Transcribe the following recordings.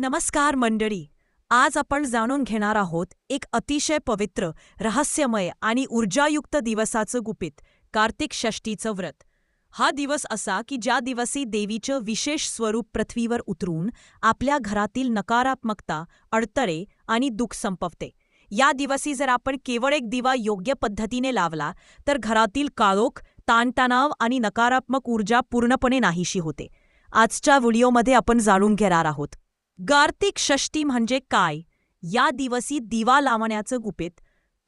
नमस्कार मंडळी. आज आपण जाणून घेणार आहोत एक अतिशय पवित्र रहस्यमय आणि ऊर्जायुक्त दिवसाचं गुपित कार्तिक षष्टीचं व्रत. हा दिवस असा की ज्या दिवशी देवीचं विशेष स्वरूप पृथ्वीवर उतरून आपल्या घरातील नकारात्मकता अडतळे आणि दुःख संपवते. या दिवशी जर आपण केवळ एक दिवा योग्य पद्धतीने लावला तर घरातील काळोख ताणतणाव आणि नकारात्मक ऊर्जा पूर्णपणे नाहीशी होते. आजच्या व्हिडिओमध्ये आपण जाणून घेणार आहोत. कार्तिक षष्टी म्हणजे काय? या दिवशी दिवा लावण्याचं गुपित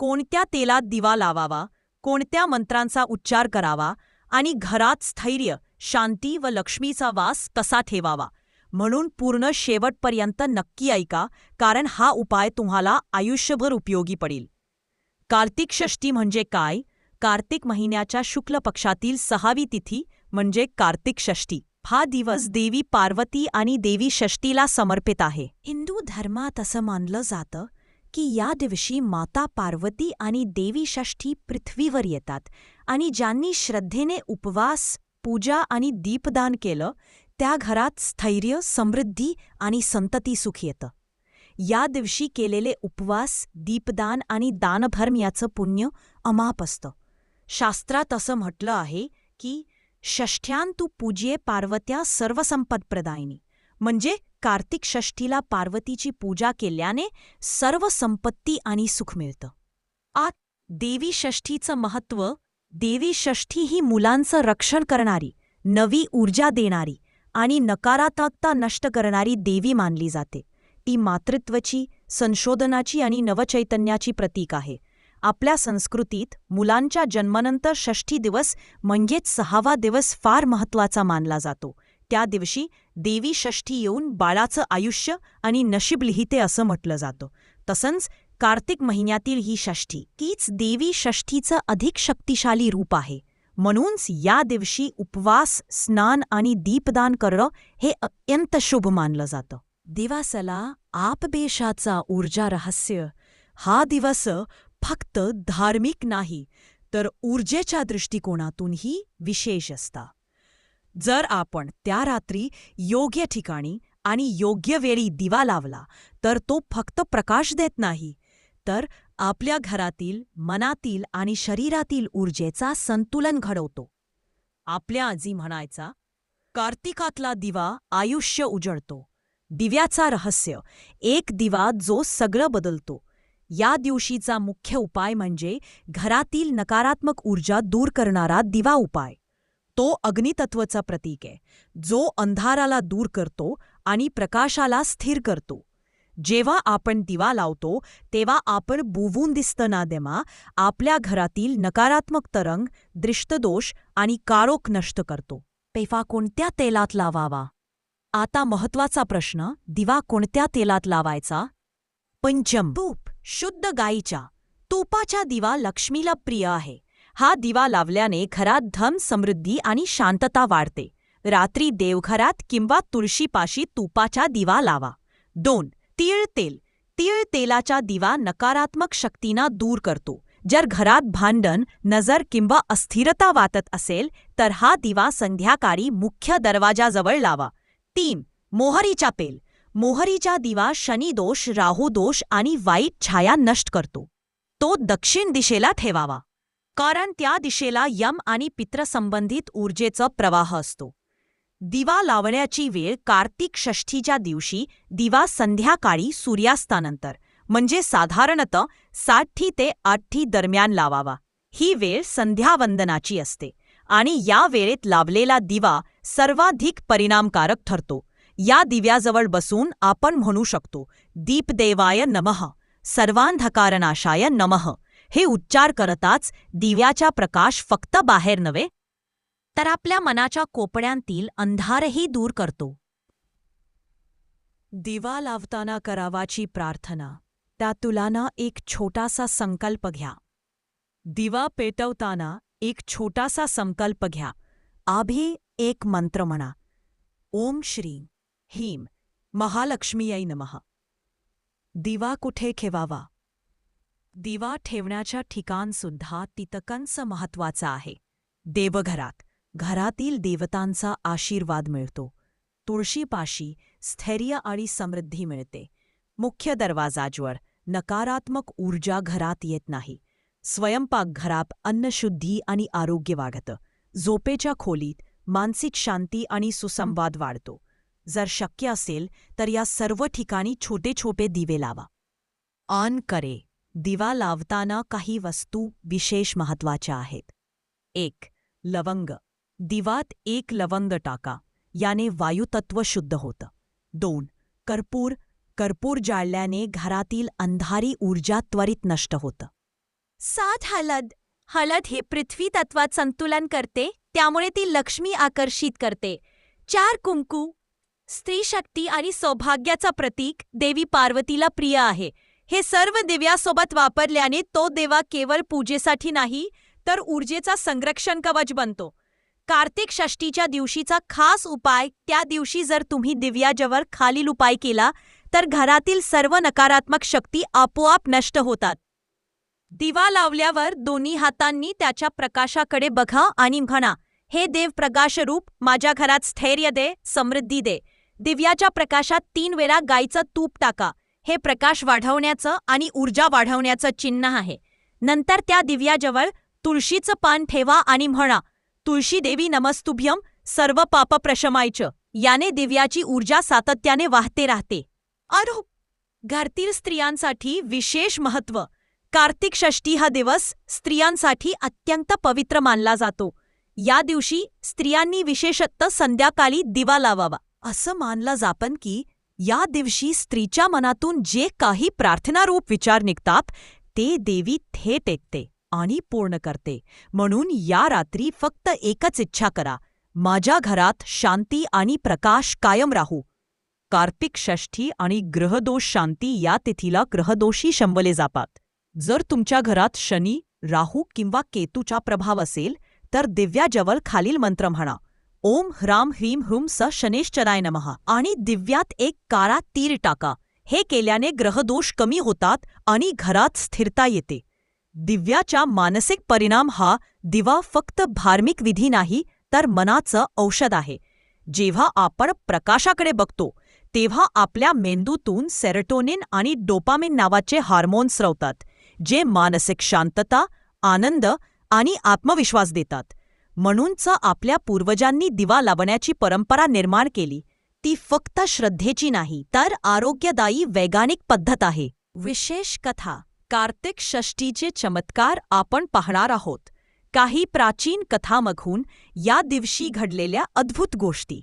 कोणत्या तेलात दिवा लावावा कोणत्या मंत्रांचा उच्चार करावा आणि घरात स्थैर्य शांती व लक्ष्मीचा वास कसा ठेवावा. म्हणून पूर्ण शेवटपर्यंत नक्की ऐका कारण हा उपाय तुम्हाला आयुष्यभर उपयोगी पडेल. कार्तिक षष्टी म्हणजे काय? कार्तिक महिन्याच्या शुक्ल पक्षातील सहावी तिथी म्हणजे कार्तिक षष्टी हा दिवस देवी पार्वती आणि देवी षष्टीला समर्पित आहे. हिंदू धर्मात असं मानलं जातं की या दिवशी माता पार्वती आणि देवी षष्ठी पृथ्वीवर येतात आणि ज्यांनी श्रद्धेने उपवास पूजा आणि दीपदान केलं त्या घरात स्थैर्य समृद्धी आणि संतती सुख येतं. या दिवशी केलेले उपवास दीपदान आणि दानधर्म याचं पुण्य अमाप असतं. शास्त्रात असं म्हटलं आहे की षष्ठ्यान तू पूज्ये पार्वत्या सर्वसंपदप्रदायिनी म्हणजे कार्तिक षष्ठीला पार्वतीची पूजा केल्याने सर्व संपत्ती आणि सुख मिळतं. आत देवी षष्ठीचं महत्त्व देवी षष्ठी ही मुलांचं रक्षण करणारी नवी ऊर्जा देणारी आणि नकारात्मकता नष्ट करणारी देवी मानली जाते. ती मातृत्वची संशोधनाची आणि नवचैतन्याची प्रतीक आहे. आपल्या संस्कृतीत मुलांच्या जन्मानंतर षष्ठी दिवस म्हणजेच सहावा दिवस फार महत्त्वाचा मानला जातो. त्या दिवशी देवी षष्ठी येऊन बाळाचं आयुष्य आणि नशीब लिहिते असं म्हटलं जातं. तसंच कार्तिक महिन्यातील ही षष्ठी कीच देवी षष्ठीचं अधिक शक्तिशाली रूप आहे. म्हणूनच या दिवशी उपवास स्नान आणि दीपदान करणं हे अत्यंत शुभ मानलं जातं. दिवासला आपबेशाचा ऊर्जा रहस्य. हा दिवस फक्त धार्मिक नाही तर ऊर्जेच्या दृष्टिकोनातूनही विशेष असता. जर आपण त्या रात्री योग्य ठिकाणी आणि योग्य वेळी दिवा लावला तर तो फक्त प्रकाश देत नाही तर आपल्या घरातील मनातील आणि शरीरातील ऊर्जेचा संतुलन घडवतो. आपल्या आजी म्हणायचा कार्तिकातला दिवा आयुष्य उजळतो. दिव्याचा रहस्य एक दिवा जो सगळं बदलतो. या दिवशीचा मुख्य उपाय म्हणजे घरातील नकारात्मक ऊर्जा दूर करणारा दिवा उपाय. तो अग्नितत्वचा प्रतीक आहे. जो अंधाराला दूर करतो आणि प्रकाशाला स्थिर करतो. जेव्हा आपण दिवा लावतो तेव्हा आपण बुवून दिसतंना देमा आपल्या घरातील नकारात्मक तरंग दृष्टदोष आणि काळोख नष्ट करतो. पेफा कोणत्या तेलात लावावा? आता महत्त्वाचा प्रश्न दिवा कोणत्या तेलात लावायचा? पंचम. तूप. शुद्ध गाईच्या तुपाच्या दिवा लक्ष्मीला प्रिय आहे. हा दिवा लावल्याने घरात धम समृद्धी आणि शांतता वाढते. रात्री देवघरात किंवा तुळशीपाशी तुपाचा दिवा लावा. दोन तीळ तेल. तीळ तेलाचा दिवा नकारात्मक शक्तींना दूर करतो. जर घरात भांडण नजर किंवा अस्थिरता वाटत असेल तर हा दिवा संध्याकाळी मुख्य दरवाजाजवळ लावा. तीन मोहरीचा पेल. मोहरीचा दिवा शनिदोष राहुदोष आणि वाईट छाया नष्ट करतो. तो दक्षिण दिशेला ठेवावा. कारण त्या दिशेला यम आणि पित्रसंबंधित ऊर्जेचा प्रवाह असतो. दिवा लावण्याची वेळ कार्तिक षष्ठीच्या दिवशी दिवा संध्याकाळी सूर्यास्तानंतर म्हणजे साधारणतः साठी ते आठी दरम्यान लावावा. ही वेळ संध्यावंदनाची असते आणि या वेळेत लावलेला दिवा सर्वाधिक परिणामकारक ठरतो. या दिव्याजवळ बसून आपण म्हणू शकतो दीपदेवाय नमः सर्वांधकारनाशाय नमः हे उच्चार करताच दिव्याचा प्रकाश फक्त बाहेर नव्हे तर आपल्या मनाच्या कोपड्यांतील अंधारही दूर करतो. दिवा लावताना करावाची प्रार्थना त्या तुलाना एक छोटासा संकल्प घ्या. दिवा पेटवताना एक छोटासा संकल्प घ्या. आभी एक मंत्र म्हणा. ओम श्री. हीम महालक्ष्मीयै नमः. दिवा कुठे ठेवावा? दिवा ठेवण्याच्या ठिकाणसुद्धा तितकंच महत्वाचं आहे. देवघरात घरातील देवतांचा आशीर्वाद मिळतो. तुळशीपाशी स्थैर्य आणि समृद्धी मिळते. मुख्य दरवाजाजवळ नकारात्मक ऊर्जा घरात येत नाही. स्वयंपाकघरात अन्नशुद्धी आणि आरोग्य वाढतं. झोपेच्या खोलीत मानसिक शांती आणि सुसंवाद वाढतो. जर शक्य असेल तर या सर्व ठिकाणी छोटे छोटे दिवे लावा. ऑन करे. दिवा लावताना काही वस्तू विशेष महत्त्वाच्या आहेत. एक लवंग. दिवात एक लवंग टाका. याने वायुतत्व शुद्ध होतं. दोन कर्पूर. कर्पूर जाळल्याने घरातील अंधारी ऊर्जा त्वरित नष्ट होतं. सात हळद हळद हे पृथ्वी तत्वात संतुलन करते त्यामुळे ती लक्ष्मी आकर्षित करते. चार कुंकू. स्त्री शक्ती आणि सौभाग्याचा प्रतीक देवी पार्वतीला प्रिय आहे. हे सर्व दिव्यासोबत वापरल्याने तो देवा केवळ पूजेसाठी नाही तर ऊर्जेचा संरक्षण कवच बनतो. कार्तिक षष्टीच्या दिवशीचा खास उपाय त्या दिवशी जर तुम्ही दिव्याजवळ खालील उपाय केला तर घरातील सर्व नकारात्मक शक्ती आपोआप नष्ट होतात. दिवा लावल्यावर दोन्ही हातांनी त्याच्या प्रकाशाकडे बघा आणि म्हणा हे देव प्रकाशरूप माझ्या घरात स्थैर्य दे समृद्धी दे दिव्याच्या प्रकाशात तीन वेळा गायचं तूप टाका. हे प्रकाश वाढवण्याचं आणि ऊर्जा वाढवण्याचं चिन्ह आहे. नंतर त्या दिव्याजवळ तुळशीचं पान ठेवा आणि म्हणा तुळशी देवी नमस्तुभ्यम सर्व पाप प्रशमायच. याने दिव्याची ऊर्जा सातत्याने वाहते राहते. अरो हो! घरातील स्त्रियांसाठी विशेष महत्त्व कार्तिक षष्टी हा दिवस स्त्रियांसाठी अत्यंत पवित्र मानला जातो. या दिवशी स्त्रियांनी विशेषतः संध्याकाळी दिवा लावावा. असं मानलं जापन की या दिवशी स्त्रीच्या मनातून जे काही प्रार्थनारूप विचार निघतात ते देवी थेट ऐकते आणि पूर्ण करते. म्हणून या रात्री फक्त एकच इच्छा करा माझ्या घरात शांती आणि प्रकाश कायम राहू. कार्तिक षष्ठी आणि ग्रहदोष शांती या तिथीला ग्रहदोषी शंबले जातात. जर तुमच्या घरात शनी राहू किंवा केतूचा प्रभाव असेल तर दिव्याजवळ खालील मंत्र म्हणा. ओम ह्राम ह्रीम ह्रूम स शनेश्चराय नमः. आणि दिव्यात एक काळा तीर टाका. हे केल्याने ग्रहदोष कमी होतात आणि घरात स्थिरता येते. दिव्याचा मानसिक परिणाम हा दिवा फक्त धार्मिक विधी नाही तर मनाचं औषध आहे. जेव्हा आपण प्रकाशाकडे बघतो तेव्हा आपल्या मेंदूतून सेरेटोनिन आणि डोपामिन नावाचे हार्मोन्स स्रवतात जे मानसिक शांतता आनंद आणि आत्मविश्वास देतात. म्हणूनच आपल्या पूर्वजांनी दिवा लावण्याची परंपरा निर्माण केली. ती फक्त श्रद्धेची नाही तर आरोग्यदायी वैज्ञानिक पद्धत आहे. विशेष कथा कार्तिक षष्टीचे चमत्कार आपण पाहणार आहोत. काही प्राचीन कथामघून या दिवशी घडलेल्या अद्भुत गोष्टी.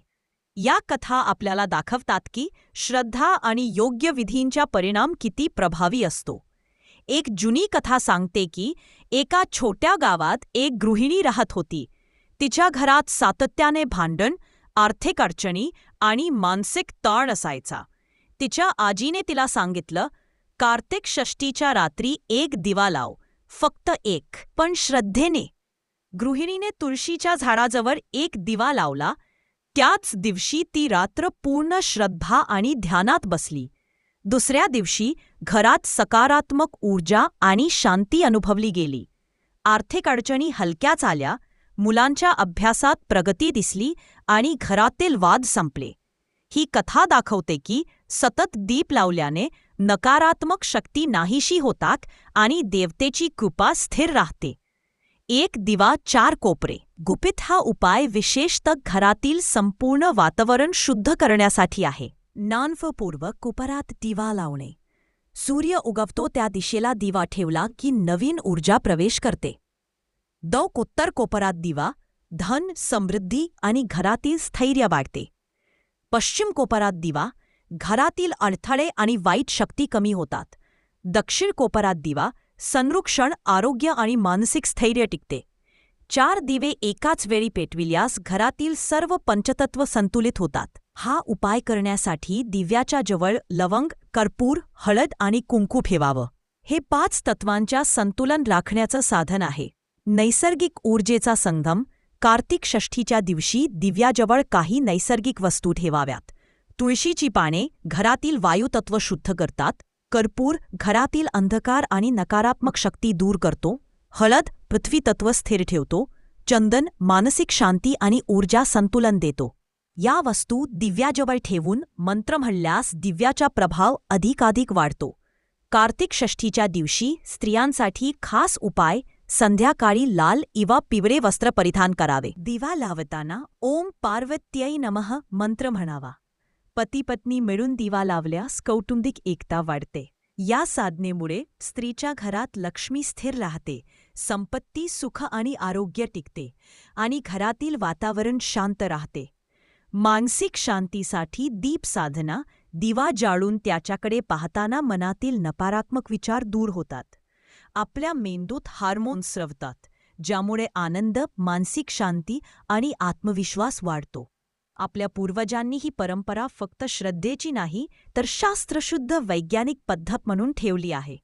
या कथा आपल्याला दाखवतात की श्रद्धा आणि योग्य विधींचा परिणाम किती प्रभावी असतो. एक जुनी कथा सांगते की एका छोट्या गावात एक गृहिणी राहत होती. तिच्या घरात सातत्याने भांडण आर्थिक अडचणी आणि मानसिक ताण असायचा. तिच्या आजीने तिला सांगितलं कार्तिक षष्टीच्या रात्री एक दिवा लाव फक्त एक पण श्रद्धेने. गृहिणीने तुळशीच्या झाडाजवळ एक दिवा लावला. त्याच दिवशी ती रात्र पूर्ण श्रद्धा आणि ध्यानात बसली. दुसऱ्या दिवशी घरात सकारात्मक ऊर्जा आणि शांती अनुभवली गेली. आर्थिक अडचणी हलक्याच आल्या मुलांच्या अभ्यासात प्रगती दिसली आणि घरातील वाद संपले. ही कथा दाखवते की सतत दीप लावल्याने नकारात्मक शक्ती नाहीशी होतात आणि देवतेची कृपा स्थिर राहते. एक दिवा चार कोपरे. गुपित हा उपाय विशेषतः घरातील संपूर्ण वातावरण शुद्ध करण्यासाठी आहे. नानफपूर्वक कुपरात दिवा लावणे. सूर्य उगवतो त्या दिशेला दिवा ठेवला की नवीन ऊर्जा प्रवेश करते. दौकोत्तर कोपरात दिवा धन समृद्धी आणि घरातील स्थैर्य वाढते. पश्चिम कोपरात दिवा घरातील अडथळे आणि वाईट शक्ती कमी होतात. दक्षिण कोपरात दिवा संरक्षण आरोग्य आणि मानसिक स्थैर्य टिकते. चार दिवे एकाच वेळी पेटविल्यास घरातील सर्व पंचतत्व संतुलित होतात. हा उपाय करण्यासाठी दिव्याच्या जवळ लवंग कर्पूर हळद आणि कुंकू ठेवावं. हे पाच तत्वांच्या संतुलन राखण्याचं साधन आहे. नैसर्गिक ऊर्जेचा संगम कार्तिक षष्ठीच्या दिवशी दिव्याजवळ काही नैसर्गिक वस्तू ठेवाव्यात. तुळशीची पाने घरातील वायुतत्व शुद्ध करतात कर्पूर घरातील अंधकार आणि नकारात्मक शक्ती दूर करतो हळद पृथ्वीतत्व स्थिर ठेवतो चंदन मानसिक शांती आणि ऊर्जा संतुलन देतो. या वस्तू दिव्याजवळ ठेवून मंत्र म्हणल्यास दिव्याचा प्रभाव अधिकाधिक वाढतो. कार्तिक षष्ठीच्या दिवशी स्त्रियांसाठी खास उपाय संध्याकाळी लाल इवा पिवळे वस्त्र परिधान करावे. दिवा लावताना ओम पार्वत्यै नमः मंत्र म्हणावा. पती पत्नी मिळून दिवा लावल्यास कौटुंबिक एकता वाढते. या साधनेमुळे स्त्रीच्या घरात लक्ष्मी स्थिर राहते संपत्ती सुख आणि आरोग्य टिकते आणि घरातील वातावरण शांत राहते. मानसिक शांतीसाठी दीप साधना दिवा जाळून त्याच्याकडे पाहताना मनातील नकारात्मक विचार दूर होतात. आपल्या मेंदूत हार्मोन स्रवतात ज्यामुळे आनंद मानसिक शांती आणि आत्मविश्वास वाढतो. आपल्या पूर्वजांनी ही परंपरा फक्त श्रद्धेची नाही तर शास्त्रशुद्ध वैज्ञानिक पद्धत म्हणून ठेवली आहे.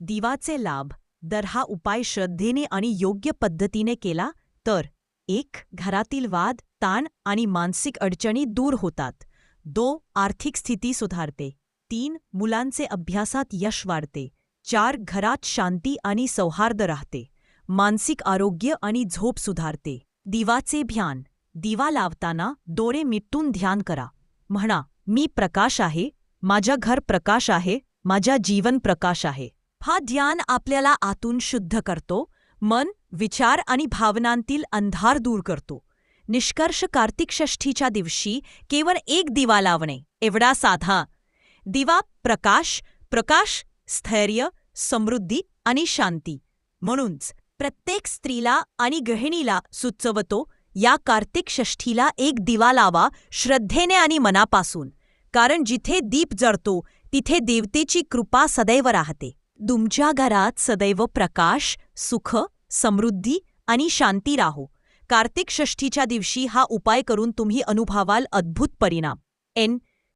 दिवाचे लाभ दर हा उपाय श्रद्धेने आणि योग्य पद्धतीने केला तर एक घरातील वाद ताण आणि मानसिक अडचणी दूर होतात. दो आर्थिक स्थिती सुधारते. तीन मुलांचे अभ्यासात यश वाढते. चार घरात शांती आणि सौहार्द राहते. मानसिक आरोग्य आणि झोप सुधारते. दिवाचे ध्यान. दिवा लावताना डोळे मिटून ध्यान करा. म्हणा मी प्रकाश आहे. माझ्या घर प्रकाश आहे. माझ्या जीवन प्रकाश आहे. हा ध्यान आपल्याला आतून शुद्ध करतो. मन विचार आणि भावनांतील अंधार दूर करतो. निष्कर्ष कार्तिक षष्ठीच्या दिवशी केवळ एक दिवा लावणे. एवढा साधा. दिवा प्रकाश प्रकाश स्थैर्य समृद्धी आणि शांती. म्हणूनच प्रत्येक स्त्रीला आणि गृहिणीला सुचवतो या कार्तिक षष्ठीला एक दिवा लावा श्रद्धेने आणि मनापासून. कारण जिथे दीप जळतो तिथे देवतेची कृपा सदैव राहते. तुमच्या घरात सदैव प्रकाश सुख समृद्धी आणि शांती राहो. कार्तिक षष्ठीच्या दिवशी हा उपाय करून तुम्ही अनुभवाल अद्भुत परिणाम. एन.